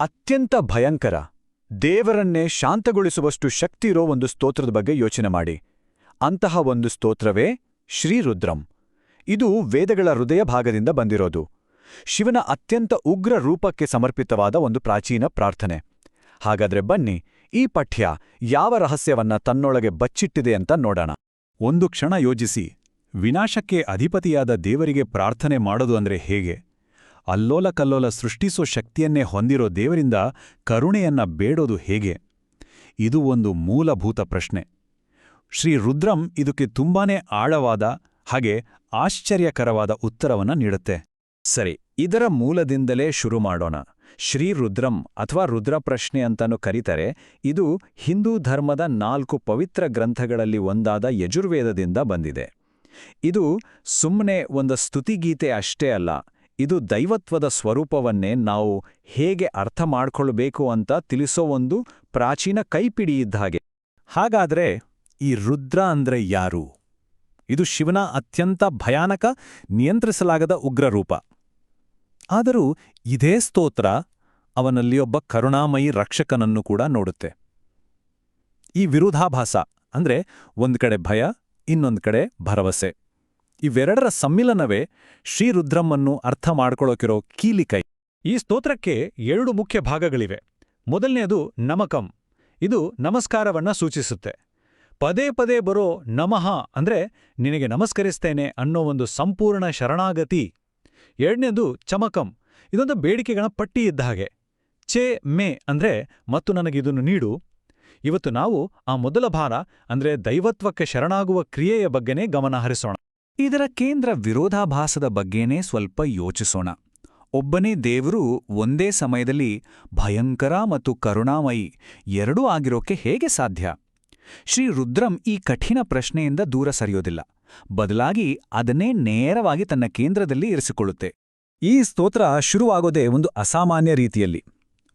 ಅತ್ಯಂತ ಭಯಂಕರ. ದೇವರನ್ನೇ ಶಾಂತಗೊಳಿಸುವಷ್ಟು ಶಕ್ತಿರೋ ಒಂದು ಸ್ತೋತ್ರದ ಬಗ್ಗೆ ಯೋಚನೆ ಮಾಡಿ. ಅಂತಹ ಒಂದು ಸ್ತೋತ್ರವೇ ಶ್ರೀರುದ್ರಂ. ಇದು ವೇದಗಳ ಹೃದಯ ಭಾಗದಿಂದ ಬಂದಿರೋದು. ಶಿವನ ಅತ್ಯಂತ ಉಗ್ರ ರೂಪಕ್ಕೆ ಸಮರ್ಪಿತವಾದ ಒಂದು ಪ್ರಾಚೀನ ಪ್ರಾರ್ಥನೆ. ಹಾಗಾದ್ರೆ ಬನ್ನಿ, ಈ ಪಠ್ಯ ಯಾವ ರಹಸ್ಯವನ್ನ ತನ್ನೊಳಗೆ ಬಚ್ಚಿಟ್ಟಿದೆ ಅಂತ ನೋಡೋಣ. ಒಂದು ಕ್ಷಣ ಯೋಜಿಸಿ ವಿನಾಶಕ್ಕೆ ಅಧಿಪತಿಯಾದ ದೇವರಿಗೆ ಪ್ರಾರ್ಥನೆ ಮಾಡೋದು ಅಂದ್ರೆ ಹೇಗೆ? ಅಲ್ಲೋಲ ಕಲ್ಲೋಲ ಸೃಷ್ಟಿಸೋ ಶಕ್ತಿಯನ್ನೇ ಹೊಂದಿರೋ ದೇವರಿಂದ ಕರುಣೆಯನ್ನ ಬೇಡೋದು ಹೇಗೆ? ಇದು ಒಂದು ಮೂಲಭೂತ ಪ್ರಶ್ನೆ. ಶ್ರೀ ರುದ್ರಂ ಇದಕ್ಕೆ ತುಂಬಾನೇ ಆಳವಾದ ಹಾಗೆ ಆಶ್ಚರ್ಯಕರವಾದ ಉತ್ತರವನ್ನ ನೀಡುತ್ತೆ. ಸರಿ, ಇದರ ಮೂಲದಿಂದಲೇ ಶುರು ಮಾಡೋಣ. ಶ್ರೀ ರುದ್ರಂ ಅಥವಾ ರುದ್ರ ಪ್ರಶ್ನೆ ಅಂತಾನು ಕರೀತಾರೆ, ಇದು ಹಿಂದೂ ಧರ್ಮದ ನಾಲ್ಕು ಪವಿತ್ರ ಗ್ರಂಥಗಳಲ್ಲಿ ಒಂದಾದ ಯಜುರ್ವೇದದಿಂದ ಬಂದಿದೆ. ಇದು ಸುಮ್ಮನೆ ಒಂದು ಸ್ತುತಿಗೀತೆ ಅಷ್ಟೇ ಅಲ್ಲ ಇದು ದೈವತ್ವದ ಸ್ವರೂಪವನ್ನೇ ನಾವು ಹೇಗೆ ಅರ್ಥ ಮಾಡಿಕೊಳ್ಳಬೇಕು ಅಂತ ತಿಳಿಸೋ ಒಂದು ಪ್ರಾಚೀನ ಕೈಪಿಡಿ ಇದ್ದ ಹಾಗೆ ಹಾಗಾದ್ರೆ ಈ ರುದ್ರ ಅಂದ್ರೆ ಯಾರು? ಇದು ಶಿವನ ಅತ್ಯಂತ ಭಯಾನಕ, ನಿಯಂತ್ರಿಸಲಾಗದ ಉಗ್ರರೂಪ. ಆದರೂ ಇದೇ ಸ್ತೋತ್ರ ಅವನಲ್ಲಿ ಒಬ್ಬ ಕರುಣಾಮಯಿ ರಕ್ಷಕನನ್ನು ಕೂಡ ನೋಡುತ್ತೆ. ಈ ವಿರೋಧಾಭಾಸ ಅಂದ್ರೆ ಒಂದು ಕಡೆ ಭಯ, ಇನ್ನೊಂದು ಕಡೆ ಭರವಸೆ. ಇವೆರಡರ ಸಮ್ಮಿಲನವೇ ಶ್ರೀರುದ್ರಮ್ಮನ್ನು ಅರ್ಥ ಮಾಡ್ಕೊಳ್ಳೋಕಿರೋ ಕೀಲಿಕೈ ಈ ಸ್ತೋತ್ರಕ್ಕೆ ಎರಡು ಮುಖ್ಯ ಭಾಗಗಳಿವೆ. ಮೊದಲನೆಯದು ನಮಕಂ. ಇದು ನಮಸ್ಕಾರವನ್ನ ಸೂಚಿಸುತ್ತೆ. ಪದೇ ಪದೇ ಬರೋ ನಮಃ ಅಂದ್ರೆ ನಿನಗೆ ನಮಸ್ಕರಿಸ್ತೇನೆ ಅನ್ನೋ ಒಂದು ಸಂಪೂರ್ಣ ಶರಣಾಗತಿ. ಎರಡನೇದು ಚಮಕಂ. ಇದೊಂದು ಬೇಡಿಕೆಗಳ ಪಟ್ಟಿ ಇದ್ದ ಹಾಗೆ. ಚೇ ಮೇ ಅಂದ್ರೆ ಮತ್ತು ನನಗಿದನ್ನು ನೀಡು. ಇವತ್ತು ನಾವು ಆ ಮೊದಲ ಭಾರ ಅಂದ್ರೆ ದೈವತ್ವಕ್ಕೆ ಶರಣಾಗುವ ಕ್ರಿಯೆಯ ಬಗ್ಗೆನೇ ಗಮನ ಹರಿಸೋಣ. ಇದರ ಕೇಂದ್ರ ವಿರೋಧಾಭಾಸದ ಬಗ್ಗೆನೇ ಸ್ವಲ್ಪ ಯೋಚಿಸೋಣ. ಒಬ್ಬನೇ ದೇವರು ಒಂದೇ ಸಮಯದಲ್ಲಿ ಭಯಂಕರ ಮತ್ತು ಕರುಣಾಮಯಿ ಎರಡೂ ಆಗಿರೋಕೆ ಹೇಗೆ ಸಾಧ್ಯ? ಶ್ರೀ ರುದ್ರಂ ಈ ಕಠಿಣ ಪ್ರಶ್ನೆಯಿಂದ ದೂರ ಸರಿಯೋದಿಲ್ಲ. ಬದಲಾಗಿ ಅದನ್ನೇ ನೇರವಾಗಿ ತನ್ನ ಕೇಂದ್ರದಲ್ಲಿ ಇರಿಸಿಕೊಳ್ಳುತ್ತೆ. ಈ ಸ್ತೋತ್ರ ಶುರುವಾಗೋದೇ ಒಂದು ಅಸಾಮಾನ್ಯ ರೀತಿಯಲ್ಲಿ.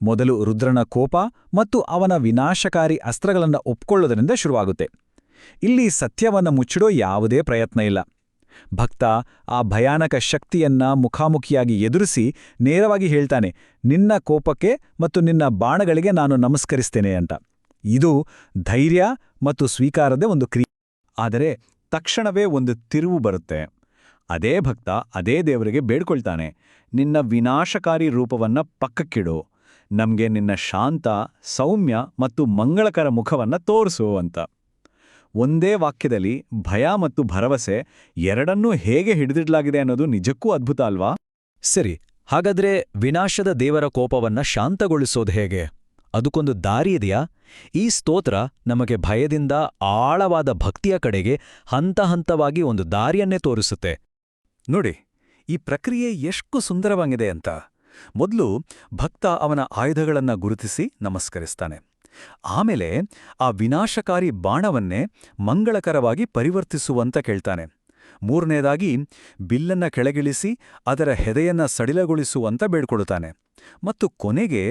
ಮೊದಲು ರುದ್ರನ ಕೋಪ ಮತ್ತು ಅವನ ವಿನಾಶಕಾರಿ ಅಸ್ತ್ರಗಳನ್ನು ಒಪ್ಕೊಳ್ಳೋದರಿಂದ ಶುರುವಾಗುತ್ತೆ. ಇಲ್ಲಿ ಸತ್ಯವನ್ನ ಮುಚ್ಚಿಡೋ ಯಾವುದೇ ಪ್ರಯತ್ನ ಇಲ್ಲ. ಭಕ್ತ ಆ ಭಯಾನಕ ಶಕ್ತಿಯನ್ನ ಮುಖಾಮುಖಿಯಾಗಿ ಎದುರಿಸಿ ನೇರವಾಗಿ ಹೇಳ್ತಾನೆ, ನಿನ್ನ ಕೋಪಕ್ಕೆ ಮತ್ತು ನಿನ್ನ ಬಾಣಗಳಿಗೆ ನಾನು ನಮಸ್ಕರಿಸ್ತೇನೆ ಅಂತ. ಇದು ಧೈರ್ಯ ಮತ್ತು ಸ್ವೀಕಾರದ ಒಂದು ಕ್ರಿಯೆ. ಆದರೆ ತಕ್ಷಣವೇ ಒಂದು ತಿರುವು ಬರುತ್ತೆ. ಅದೇ ಭಕ್ತ ಅದೇ ದೇವರಿಗೆ ಬೇಡ್ಕೊಳ್ತಾನೆ, ನಿನ್ನ ವಿನಾಶಕಾರಿ ರೂಪವನ್ನ ಪಕ್ಕಕ್ಕಿಡು, ನಮಗೆ ನಿನ್ನ ಶಾಂತ, ಸೌಮ್ಯ ಮತ್ತು ಮಂಗಳಕರ ಮುಖವನ್ನ ತೋರಿಸು ಅಂತ. ಒಂದೇ ವಾಕ್ಯದಲ್ಲಿ ಭಯ ಮತ್ತು ಭರವಸೆ ಎರಡನ್ನೂ ಹೇಗೆ ಹಿಡಿದಿಡ್ಲಾಗಿದೆ ಅನ್ನೋದು ನಿಜಕ್ಕೂ ಅದ್ಭುತ ಅಲ್ವಾ? ಸರಿ ಹಾಗಾದ್ರೆ ವಿನಾಶದ ದೇವರ ಕೋಪವನ್ನ ಶಾಂತಗೊಳಿಸೋದು ಹೇಗೆ? ಅದಕ್ಕೊಂದು ದಾರಿ ಇದೆಯಾ? ಈ ಸ್ತೋತ್ರ ನಮಗೆ ಭಯದಿಂದ ಆಳವಾದ ಭಕ್ತಿಯ ಕಡೆಗೆ ಹಂತ ಹಂತವಾಗಿ ಒಂದು ದಾರಿಯನ್ನೇ ತೋರಿಸುತ್ತೆ. ನೋಡಿ ಈ ಪ್ರಕ್ರಿಯೆ ಎಷ್ಟು ಸುಂದರವಾಗಿದೆ ಅಂತ. ಮೊದಲು ಭಕ್ತ ಅವನ ಆಯುಧಗಳನ್ನು ಗುರುತಿಸಿ ನಮಸ್ಕರಿಸ್ತಾನೆ. ಆಮೇಲೆ ಆ ವಿನಾಶಕಾರಿ ಬಾಣವನ್ನೇ ಮಂಗಳಕರವಾಗಿ ಪರಿವರ್ತಿಸುವಂತ ಕೇಳ್ತಾನೆ. ಮೂರನೇದಾಗಿ ಬಿಲ್ಲನ್ನ ಕೆಳಗಿಳಿಸಿ ಅದರ ಹೆದೆಯನ್ನ ಸಡಿಲಗೊಳಿಸುವಂತ ಬೇಡ್ಕೊಡುತ್ತಾನೆ. ಮತ್ತು ಕೊನೆಗೆ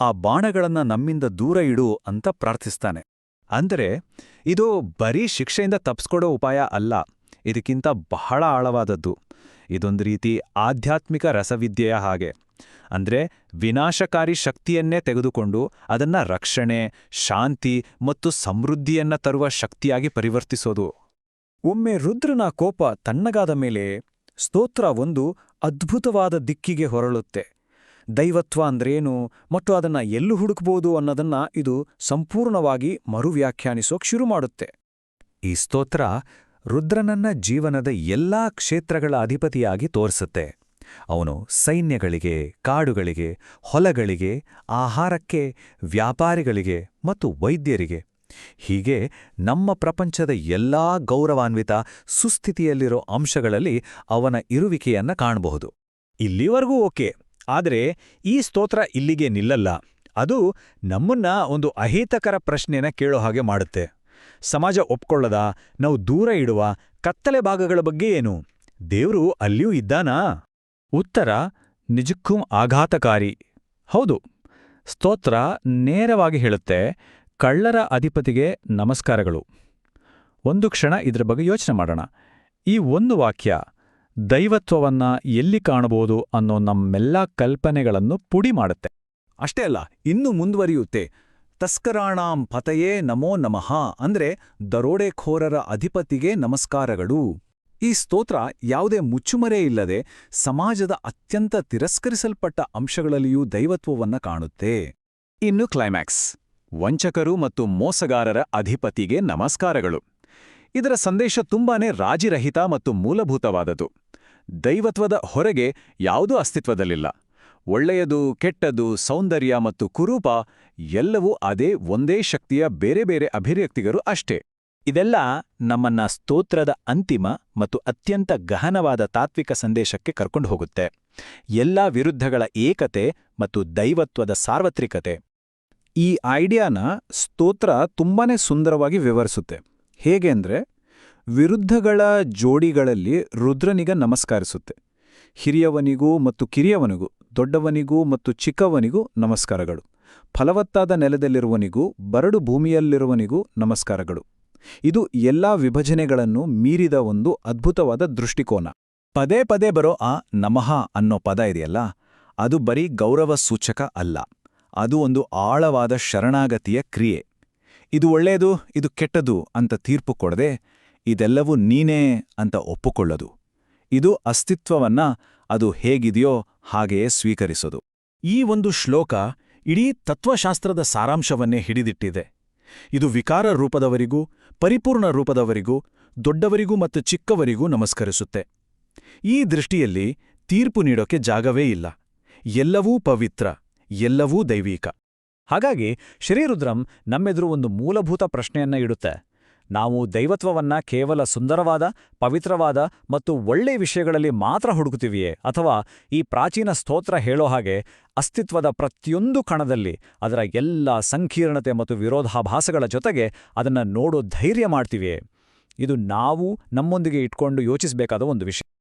ಆ ಬಾಣಗಳನ್ನ ನಮ್ಮಿಂದ ದೂರ ಇಡು ಅಂತ ಪ್ರಾರ್ಥಿಸ್ತಾನೆ. ಅಂದರೆ ಇದು ಬರೀ ಶಿಕ್ಷೆಯಿಂದ ತಪ್ಸ್ಕೊಡೋ ಉಪಾಯ ಅಲ್ಲ, ಇದಕ್ಕಿಂತ ಬಹಳ ಆಳವಾದದ್ದು. ಇದೊಂದು ರೀತಿ ಆಧ್ಯಾತ್ಮಿಕ ರಸವಿದ್ಯೆಯ ಹಾಗೆ. ಅಂದ್ರೆ ವಿನಾಶಕಾರಿ ಶಕ್ತಿಯನ್ನೇ ತೆಗೆದುಕೊಂಡು ಅದನ್ನ ರಕ್ಷಣೆ, ಶಾಂತಿ ಮತ್ತು ಸಮೃದ್ಧಿಯನ್ನ ತರುವ ಶಕ್ತಿಯಾಗಿ ಪರಿವರ್ತಿಸೋದು. ಒಮ್ಮೆ ರುದ್ರನ ಕೋಪ ತಣ್ಣಗಾದ ಮೇಲೆ ಸ್ತೋತ್ರ ಒಂದು ಅದ್ಭುತವಾದ ದಿಕ್ಕಿಗೆ ಹೊರಳುತ್ತೆ. ದೈವತ್ವ ಅಂದ್ರೇನು, ಮತ್ತು ಅದನ್ನ ಎಲ್ಲೂ ಹುಡುಕ್ಬೋದು ಅನ್ನೋದನ್ನ ಇದು ಸಂಪೂರ್ಣವಾಗಿ ಮರುವ್ಯಾಖ್ಯಾನಿಸೋಕ್ ಶುರು ಮಾಡುತ್ತೆ. ಈ ಸ್ತೋತ್ರ ರುದ್ರನನ್ನ ಜೀವನದ ಎಲ್ಲಾ ಕ್ಷೇತ್ರಗಳ ಅಧಿಪತಿಯಾಗಿ ತೋರಿಸುತ್ತೆ. ಅವನು ಸೈನ್ಯಗಳಿಗೆ, ಕಾಡುಗಳಿಗೆ, ಹೊಲಗಳಿಗೆ, ಆಹಾರಕ್ಕೆ, ವ್ಯಾಪಾರಿಗಳಿಗೆ ಮತ್ತು ವೈದ್ಯರಿಗೆ. ಹೀಗೆ ನಮ್ಮ ಪ್ರಪಂಚದ ಎಲ್ಲಾ ಗೌರವಾನ್ವಿತ ಸುಸ್ಥಿತಿಯಲ್ಲಿರೋ ಅಂಶಗಳಲ್ಲಿ ಅವನ ಇರುವಿಕೆಯನ್ನ ಕಾಣಬಹುದು. ಇಲ್ಲಿವರೆಗೂ ಓಕೆ, ಆದರೆ ಈ ಸ್ತೋತ್ರ ಇಲ್ಲಿಗೆ ನಿಲ್ಲಲ್ಲ. ಅದು ನಮ್ಮನ್ನ ಒಂದು ಅಹಿತಕರ ಪ್ರಶ್ನೆನ ಕೇಳೋ ಹಾಗೆ ಮಾಡುತ್ತೆ. ಸಮಾಜ ಒಪ್ಕೊಳ್ಳದ, ನಾವು ದೂರ ಇಡುವ ಕತ್ತಲೆ ಭಾಗಗಳ ಬಗ್ಗೆ ಏನು? ದೇವ್ರು ಅಲ್ಲಿಯೂ ಇದ್ದಾನಾ? ಉತ್ತರ, ನಿಜಕ್ಕೂ ಆಘಾತಕಾರಿ. ಹೌದು, ಸ್ತೋತ್ರ ನೇರವಾಗಿ ಹೇಳುತ್ತೆ, ಕಳ್ಳರ ಅಧಿಪತಿಗೆ ನಮಸ್ಕಾರಗಳು. ಒಂದು ಕ್ಷಣ ಇದರ ಬಗ್ಗೆ ಯೋಚನೆ ಮಾಡೋಣ. ಈ ಒಂದು ವಾಕ್ಯ, ದೈವತ್ವವನ್ನ ಎಲ್ಲಿ ಕಾಣಬಹುದು ಅನ್ನೋ ನಮ್ಮೆಲ್ಲ ಕಲ್ಪನೆಗಳನ್ನು ಪುಡಿ ಮಾಡುತ್ತೆ. ಅಷ್ಟೇ ಅಲ್ಲ, ಇನ್ನೂ ಮುಂದುವರಿಯುತ್ತೆ. ತಸ್ಕರಾಣಾಂ ಪತಯೇ ನಮೋ ನಮಃ ಅಂದ್ರೆ ದರೋಡೆಖೋರರ ಅಧಿಪತಿಗೆ ನಮಸ್ಕಾರಗಳು. ಈ ಸ್ತೋತ್ರ ಯಾವುದೇ ಮುಚ್ಚುಮರೆ ಇಲ್ಲದೆ ಸಮಾಜದ ಅತ್ಯಂತ ತಿರಸ್ಕರಿಸಲ್ಪಟ್ಟ ಅಂಶಗಳಲ್ಲಿಯೂ ದೈವತ್ವವನ್ನ ಕಾಣುತ್ತೆ. ಇನ್ನು ಕ್ಲೈಮ್ಯಾಕ್ಸ್. ವಂಚಕರು ಮತ್ತು ಮೋಸಗಾರರ ಅಧಿಪತಿಗೆ ನಮಸ್ಕಾರಗಳು. ಇದರ ಸಂದೇಶ ತುಂಬಾನೇ ರಾಜಿರಹಿತ ಮತ್ತು ಮೂಲಭೂತವಾದದು ದೈವತ್ವದ ಹೊರಗೆ ಯಾವುದೂ ಅಸ್ತಿತ್ವದಲ್ಲಿಲ್ಲ. ಒಳ್ಳೆಯದು, ಕೆಟ್ಟದು, ಸೌಂದರ್ಯ ಮತ್ತು ಕುರೂಪ ಎಲ್ಲವೂ ಅದೇ ಒಂದೇ ಶಕ್ತಿಯ ಬೇರೆ ಬೇರೆ ಅಭಿವ್ಯಕ್ತಿಗರು ಅಷ್ಟೇ. ಇದೆಲ್ಲ ನಮ್ಮನ್ನ ಸ್ತೋತ್ರದ ಅಂತಿಮ ಮತ್ತು ಅತ್ಯಂತ ಗಹನವಾದ ತಾತ್ವಿಕ ಸಂದೇಶಕ್ಕೆ ಕರ್ಕೊಂಡು ಹೋಗುತ್ತೆ. ಎಲ್ಲಾ ವಿರುದ್ಧಗಳ ಏಕತೆ ಮತ್ತು ದೈವತ್ವದ ಸಾರ್ವತ್ರಿಕತೆ. ಈ ಐಡಿಯಾನ ಸ್ತೋತ್ರ ತುಂಬಾನೇ ಸುಂದರವಾಗಿ ವಿವರಿಸುತ್ತೆ. ಹೇಗೆಂದ್ರೆ ವಿರುದ್ಧಗಳ ಜೋಡಿಗಳಲ್ಲಿ ರುದ್ರನಿಗ ನಮಸ್ಕರಿಸುತ್ತೆ. ಹಿರಿಯವನಿಗೂ ಮತ್ತು ಕಿರಿಯವನಿಗೂ ದೊಡ್ಡವನಿಗೂ ಮತ್ತು ಚಿಕ್ಕವನಿಗೂ ನಮಸ್ಕಾರಗಳು. ಫಲವತ್ತಾದ ನೆಲದಲ್ಲಿರುವನಿಗೂ ಬರಡು ಭೂಮಿಯಲ್ಲಿರುವನಿಗೂ ನಮಸ್ಕಾರಗಳು. ಇದು ಎಲ್ಲಾ ವಿಭಜನೆಗಳನ್ನು ಮೀರಿದ ಒಂದು ಅದ್ಭುತವಾದ ದೃಷ್ಟಿಕೋನ. ಪದೇ ಪದೇ ಬರೋ ಆ ನಮಃ ಅನ್ನೋ ಪದ ಇದೆಯಲ್ಲ, ಅದು ಬರೀ ಗೌರವ ಸೂಚಕ ಅಲ್ಲ. ಅದು ಒಂದು ಆಳವಾದ ಶರಣಾಗತಿಯ ಕ್ರಿಯೆ. ಇದು ಒಳ್ಳೆಯದು ಇದು ಕೆಟ್ಟದು ಅಂತ ತೀರ್ಪು ಕೊಡದೆ, ಇದೆಲ್ಲವೂ ನೀನೇ ಅಂತ ಒಪ್ಪಿಕೊಳ್ಳದು. ಇದು ಅಸ್ತಿತ್ವವನ್ನ ಅದು ಹೇಗಿದೆಯೋ ಹಾಗೆಯೇ ಸ್ವೀಕರಿಸೋದು. ಈ ಒಂದು ಶ್ಲೋಕ ಇಡೀ ತತ್ವಶಾಸ್ತ್ರದ ಸಾರಾಂಶವನ್ನೇ ಹಿಡಿದಿಟ್ಟಿದೆ. ಇದು ವಿಕಾರ ರೂಪದವರಿಗೂ, ಪರಿಪೂರ್ಣ ರೂಪದವರಿಗೂ, ದೊಡ್ಡವರಿಗೂ ಮತ್ತು ಚಿಕ್ಕವರಿಗೂ ನಮಸ್ಕರಿಸುತ್ತೆ. ಈ ದೃಷ್ಟಿಯಲ್ಲಿ ತೀರ್ಪು ನೀಡೋಕೆ ಜಾಗವೇ ಇಲ್ಲ. ಎಲ್ಲವೂ ಪವಿತ್ರ, ಎಲ್ಲವೂ ದೈವೀಕ. ಹಾಗಾಗಿ ಶ್ರೀರುದ್ರಂ ನಮ್ಮೆದುರು ಒಂದು ಮೂಲಭೂತ ಪ್ರಶ್ನೆಯನ್ನ ಇಡುತ್ತೆ. ನಾವು ದೈವತ್ವವನ್ನ ಕೇವಲ ಸುಂದರವಾದ, ಪವಿತ್ರವಾದ ಮತ್ತು ಒಳ್ಳೆ ವಿಷಯಗಳಲ್ಲಿ ಮಾತ್ರ ಹುಡುಕುತ್ತೀವಿಯೇ? ಅಥವಾ ಈ ಪ್ರಾಚೀನ ಸ್ತೋತ್ರ ಹೇಳೋ ಹಾಗೆ ಅಸ್ತಿತ್ವದ ಪ್ರತಿಯೊಂದು ಕಣದಲ್ಲಿ ಅದರ ಎಲ್ಲ ಸಂಕೀರ್ಣತೆ ಮತ್ತು ವಿರೋಧಾಭಾಸಗಳ ಜೊತೆಗೆ ಅದನ್ನ ನೋಡೋ ಧೈರ್ಯ ಮಾಡ್ತೀವಿಯೇ? ಇದು ನಾವು ನಮ್ಮೊಂದಿಗೆ ಇಟ್ಕೊಂಡು ಯೋಚಿಸಬೇಕಾದ ಒಂದು ವಿಷಯ.